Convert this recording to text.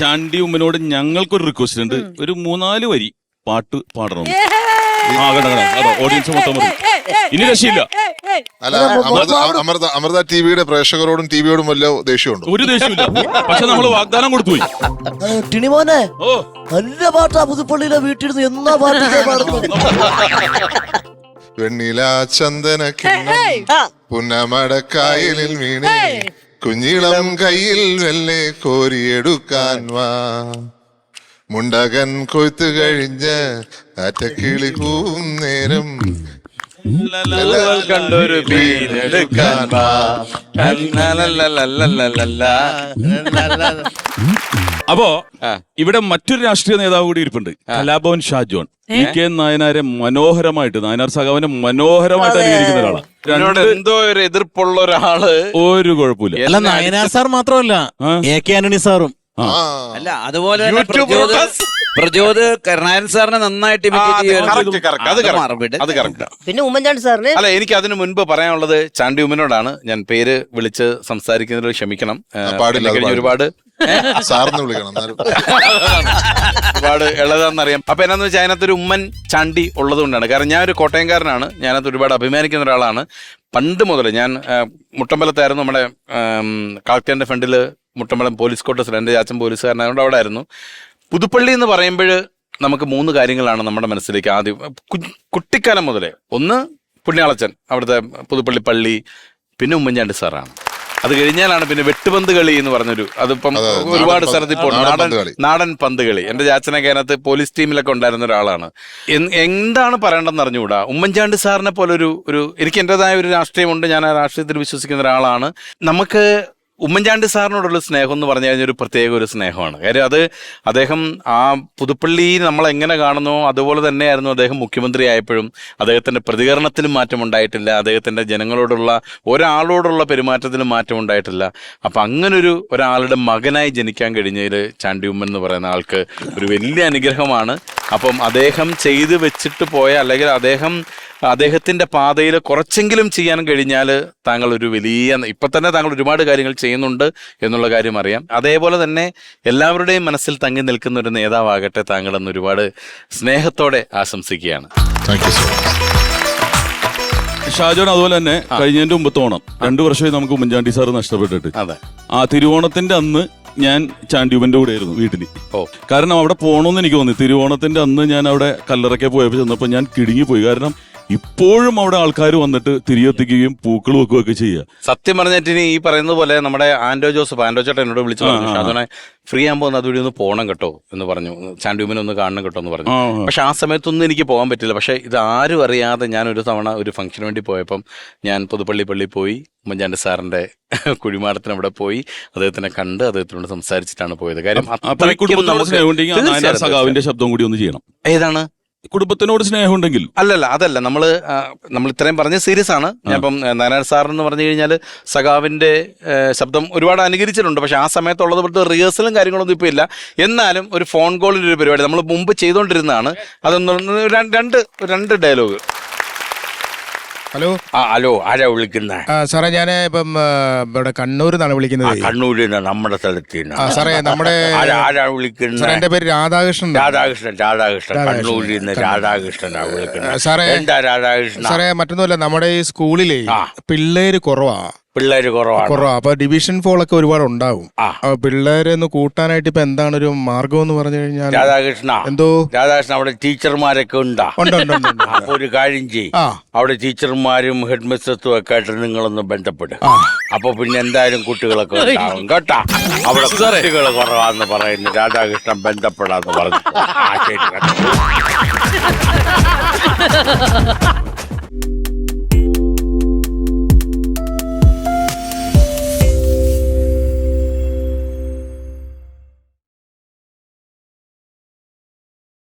ചാണ്ടി ഉമ്മനോട് ഞങ്ങൾക്കൊരു റിക്വസ്റ്റ് ഉണ്ട്. ഒരു മൂന്നാൽ വരി പാട്ട് പാടണം. ആ കണ്ട കണ്ട. അതാ ഓഡിയൻസ് മൊത്തം ഇനി രക്ഷയില്ല. അല്ല അമൃത അമൃത അമൃത ടിവിയുടെ പ്രേക്ഷകരോടും ടിവിയോടും വല്ല ദേഷ്യമുണ്ടോ? ഒരു ദേഷ്യമില്ല പക്ഷെ നമ്മൾ വാഗ്ദാനം കൊടുത്തു പോയി. ടിണിമോനെ ഓ. നല്ല പാട്ടാ പുതുപ്പള്ളിയിലെ വീട്ടിലിരുന്ന് എന്നാ പാട്ട് ഞാൻ പാടുന്നത്? വെണ്ണില ചന്ദന പുന്നമടക്കായലിൽ വീണേ. കുഞ്ഞിളം കയ്യിൽ വെല്ലെ കോരിയെടുക്കാൻ വാ. മുണ്ടകൻ കൊയ്ത്തു കഴിഞ്ഞ് അറ്റക്കിളി കൂവും നേരം കണ്ടൊരു. അപ്പോ. ഇവിടെ മറ്റൊരു രാഷ്ട്രീയ നേതാവ് കൂടി ഇരിപ്പുണ്ട്. കലാഭവൻ ഷാജോൺ ഇ കെ നായനാരെ മനോഹരമായിട്ട് നായനാർ സഖാവിനെ മനോഹരമായിട്ട് അനുകരിക്കുന്ന ഒരാളാണ്. എന്നോട് എന്തോ ഒരു എതിർപ്പുള്ള ഒരാൾ. ഒരു കുഴപ്പമില്ല. അല്ല നായനാർ സാർ മാത്രമല്ല. എ കെ ആന്റണി സാറും. അല്ല അതുപോലെ പ്രചോദ്. പ്രചോദ് കരുണാകരൻ സാറിനെ നന്നായിട്ട് imitate അത് ചെയ്യുമായിരുന്നു. correct, correct. അത് അത് correct. അത് കറക്റ്റ് പിന്നെ ഉമ്മൻചാണ്ടി സാറിന് അല്ല എനിക്ക് അതിനു മുൻപ് പറയാനുള്ളത് ചാണ്ടി ഉമ്മനോടാണ്. ഞാൻ പേര് വിളിച്ച് സംസാരിക്കുന്നതിൽ ക്ഷമിക്കണം. ഏ, ആ, പാടില്ല, എന്നെ അത് കഴിഞ്ഞ് ഒരുപാട് സാറിന് വിളിക്കണം എന്നാലും. ഒരുപാട് ഇളതാന്നറിയാം അപ്പൊ എന്നാന്ന് വെച്ചാൽ അതിനകത്ത് ഒരു ഉമ്മൻ ചാണ്ടി ഉള്ളത് കൊണ്ടാണ് കാരണം ഞാൻ ഒരു കോട്ടയംകാരനാണ്. ഞാനത് ഒരുപാട് അഭിമാനിക്കുന്ന ഒരാളാണ്. പണ്ട് മുതൽ ഞാൻ ആ, മുട്ടമ്പലത്തായിരുന്നു നമ്മുടെ കാക്കന്റെ ഫണ്ടിൽ മുട്ടമ്പലം പോലീസ് ക്വാർട്ടേഴ്സിൽ. എന്റെ ചാച്ചൻ പോലീസുകാരനായതുകൊണ്ട് അവിടെ ആയിരുന്നു പുതുപ്പള്ളി എന്ന് പറയുമ്പോൾ നമുക്ക് മൂന്ന് കാര്യങ്ങളാണ് നമ്മുടെ മനസ്സിലേക്ക് ആദ്യം കുട്ടിക്കാലം മുതലേ. ഒന്ന് പുണ്യാളച്ചൻ അവിടുത്തെ പുതുപ്പള്ളി പള്ളി പിന്നെ ഉമ്മൻചാണ്ടി സാറാണ്. അത് കഴിഞ്ഞാലാണ് പിന്നെ വെട്ടുപന്ത് കളി എന്ന് പറഞ്ഞൊരു അതിപ്പം ഒരുപാട് സ്ഥലത്ത് ഇപ്പോൾ നാടൻ നാടൻ പന്ത് കളി. എന്റെ ചാച്ചനൊക്കെ അതിനകത്ത് പോലീസ് ടീമിലൊക്കെ ഉണ്ടായിരുന്ന ഒരാളാണ്. എന്താണ് പറയേണ്ടതെന്ന് അറിഞ്ഞുകൂടാ? ഉമ്മൻചാണ്ടി സാറിനെ പോലെ ഒരു ഒരു എനിക്ക് എന്റേതായ ഒരു രാഷ്ട്രീയമുണ്ട്. ഞാൻ ആ രാഷ്ട്രീയത്തിൽ വിശ്വസിക്കുന്ന ഒരാളാണ്. നമുക്ക് ഉമ്മൻചാണ്ടി സാറിനോടുള്ള സ്നേഹം എന്ന് പറഞ്ഞു കഴിഞ്ഞാൽ ഒരു പ്രത്യേക ഒരു സ്നേഹമാണ്. കാര്യം അത് അദ്ദേഹം ആ പുതുപ്പള്ളി നമ്മൾ എങ്ങനെ കാണുന്നു അതുപോലെ തന്നെയായിരുന്നു അദ്ദേഹം മുഖ്യമന്ത്രി ആയപ്പോഴും അദ്ദേഹത്തിന്റെ പ്രതികരണത്തിലും മാറ്റമുണ്ടായിട്ടില്ല അദ്ദേഹത്തിന്റെ ജനങ്ങളോടുള്ള ഒരാളോടുള്ള പെരുമാറ്റത്തിലും മാറ്റമുണ്ടായിട്ടില്ല അപ്പൊ അങ്ങനൊരു ഒരാളുടെ മകനായി ജനിക്കാൻ കഴിഞ്ഞതിൽ ചാണ്ടി ഉമ്മൻ എന്ന് പറയുന്ന ആൾക്ക് ഒരു വലിയ അനുഗ്രഹമാണ്. അപ്പം അദ്ദേഹം ചെയ്തു വെച്ചിട്ട് പോയ അല്ലെങ്കിൽ അദ്ദേഹം അദ്ദേഹത്തിന്റെ പാതയിൽ കുറച്ചെങ്കിലും ചെയ്യാൻ കഴിഞ്ഞാൽ താങ്കൾ ഒരു വലിയ ഇപ്പൊ തന്നെ താങ്കൾ ഒരുപാട് കാര്യങ്ങൾ ചെയ്യുന്നുണ്ട് എന്നുള്ള കാര്യം അറിയാം. അതേപോലെ തന്നെ എല്ലാവരുടെയും മനസ്സിൽ തങ്ങി നിൽക്കുന്ന ഒരു നേതാവാകട്ടെ താങ്കൾ എന്ന് ഒരുപാട് സ്നേഹത്തോടെ ആശംസിക്കുകയാണ്. Thank you so much Shajon അതുപോലെ തന്നെ കഴിഞ്ഞതിന്റെ മുമ്പത്തെ ഓണം രണ്ടു വർഷമായി നമുക്ക് ഉമ്മൻചാണ്ടി സാർ നഷ്ടപ്പെട്ടിട്ട്. അതെ. ആ തിരുവോണത്തിന്റെ അന്ന് ഞാൻ ചാണ്ടിയുമ്മന്റെ കൂടെ ആയിരുന്നു വീട്ടിൽ ഓ. കാരണം അവിടെ പോകണമെന്ന് എനിക്ക് തോന്നി. തിരുവോണത്തിന്റെ അന്ന് ഞാൻ അവിടെ കല്ലറയ്ക്ക് പോയപ്പോൾ ചെന്നപ്പോൾ ഞാൻ കിടുങ്ങി പോയി കാരണം ഇപ്പോഴും അവിടെ ആൾക്കാർ വന്നിട്ട് തിരിയെത്തിക്കുകയും പൂക്കൾ വെക്കുകയൊക്കെ ചെയ്യുക. സത്യം പറഞ്ഞിട്ട് ഇനി ഈ പറയുന്നത് പോലെ നമ്മുടെ ആൻഡോ ജോസഫ് ആൻഡോ ചേട്ടൻ എന്നോട് വിളിച്ചു പറഞ്ഞു. ഫ്രീ ആകുമ്പോൾ ഒന്ന് അതുവഴി ഒന്ന് പോകണം കേട്ടോ എന്ന് പറഞ്ഞു. ചാണ്ടിയുമ്മനെ ഒന്ന് കാണണം കേട്ടോ എന്ന് പറഞ്ഞു. പക്ഷെ ആ സമയത്തൊന്നും എനിക്ക് പോകാൻ പറ്റില്ല. പക്ഷെ ഇത് ആരും അറിയാതെ ഞാൻ ഒരു തവണ ഒരു ഫംഗ്ഷന് വേണ്ടി പോയപ്പം ഞാൻ പുതുപ്പള്ളി പള്ളി പോയി ഉമ്മൻചാണ്ടി സാറിന്റെ കുഴിമാടത്തിന് അവിടെ പോയി അദ്ദേഹത്തിനെ കണ്ട് അദ്ദേഹത്തിനോട് സംസാരിച്ചിട്ടാണ് പോയത്. കാര്യം ശബ്ദം കൂടി ഒന്ന് ചെയ്യണം. ഏതാണ്? കുടുംബത്തിനോട് സ്നേഹമുണ്ടെങ്കിൽ. അല്ലല്ല അതല്ല. നമ്മൾ നമ്മൾ ഇത്രയും പറഞ്ഞ സീരിയസ് ആണ്. ഞാൻ ഇപ്പം നാരായണ സാർ എന്ന് പറഞ്ഞു കഴിഞ്ഞാൽ സഖാവിന്റെ ശബ്ദം ഒരുപാട് അനുകരിച്ചിട്ടുണ്ട്. പക്ഷെ ആ സമയത്തുള്ളത് പോലത്തെ റിഹേഴ്സലും കാര്യങ്ങളൊന്നും ഇപ്പോൾ ഇല്ല. എന്നാലും ഒരു ഫോൺ കോളിന്റെ ഒരു പരിപാടി നമ്മൾ മുമ്പ് ചെയ്തുകൊണ്ടിരുന്നതാണ് അതൊന്ന് രണ്ട് രണ്ട് ഡയലോഗ്. ഹലോ? ആ ഹലോ ആരാ വിളിക്കുന്ന? ആ സാറേ ഞാൻ ഇപ്പം ഇവിടെ കണ്ണൂർ നിന്നാണ് വിളിക്കുന്നത്. കണ്ണൂരിൽ നിന്ന് നമ്മുടെ സ്ഥലത്ത് സാറേ നമ്മുടെ ആരാ എന്റെ പേര് രാധാകൃഷ്ണൻ. രാധാകൃഷ്ണൻ രാധാകൃഷ്ണൻ. രാധാകൃഷ്ണൻ. കണ്ണൂരിൽ നിന്ന് രാധാകൃഷ്ണനാ വിളിക്കുന്നത് സാറേ എന്താ രാധാകൃഷ്ണൻ സാറേ മറ്റൊന്നുമല്ല നമ്മുടെ ഈ സ്കൂളിലെ. പിള്ളേര് കുറവാ. പിള്ളേര് കുറവാണ്? കുറവാ. അപ്പൊ ഡിവിഷൻ ഫോൾ ഒക്കെ ഒരുപാട് ഉണ്ടാവും. ആ. പിള്ളേരെ ഒന്ന് കൂട്ടാനായിട്ട് ഇപ്പൊ എന്താണ് ഒരു മാർഗം എന്ന് പറഞ്ഞു കഴിഞ്ഞാൽ രാധാകൃഷ്ണ. എന്തോ? രാധാകൃഷ്ണൻ അവിടെ ടീച്ചർമാരൊക്കെ ഉണ്ടാ? ഉണ്ട് ഉണ്ട് ഉണ്ട്, ഉണ്ട്. അപ്പൊ ഒരു കാര്യം ചെയ്യും ആ. അവിടെ ടീച്ചർമാരും ഹെഡ് മിസ്സസും ഒക്കെ ആയിട്ട് നിങ്ങളൊന്ന് ബന്ധപ്പെടും. അപ്പൊ പിന്നെ എന്തായാലും കുട്ടികളൊക്കെ ഉണ്ടാവും കേട്ടാ. അവിടെ കുട്ടികൾ കുറവാന്ന് പറയുന്നു. രാധാകൃഷ്ണൻ ബന്ധപ്പെടാന്ന് പറഞ്ഞു. ആ ശരി കേട്ടോ.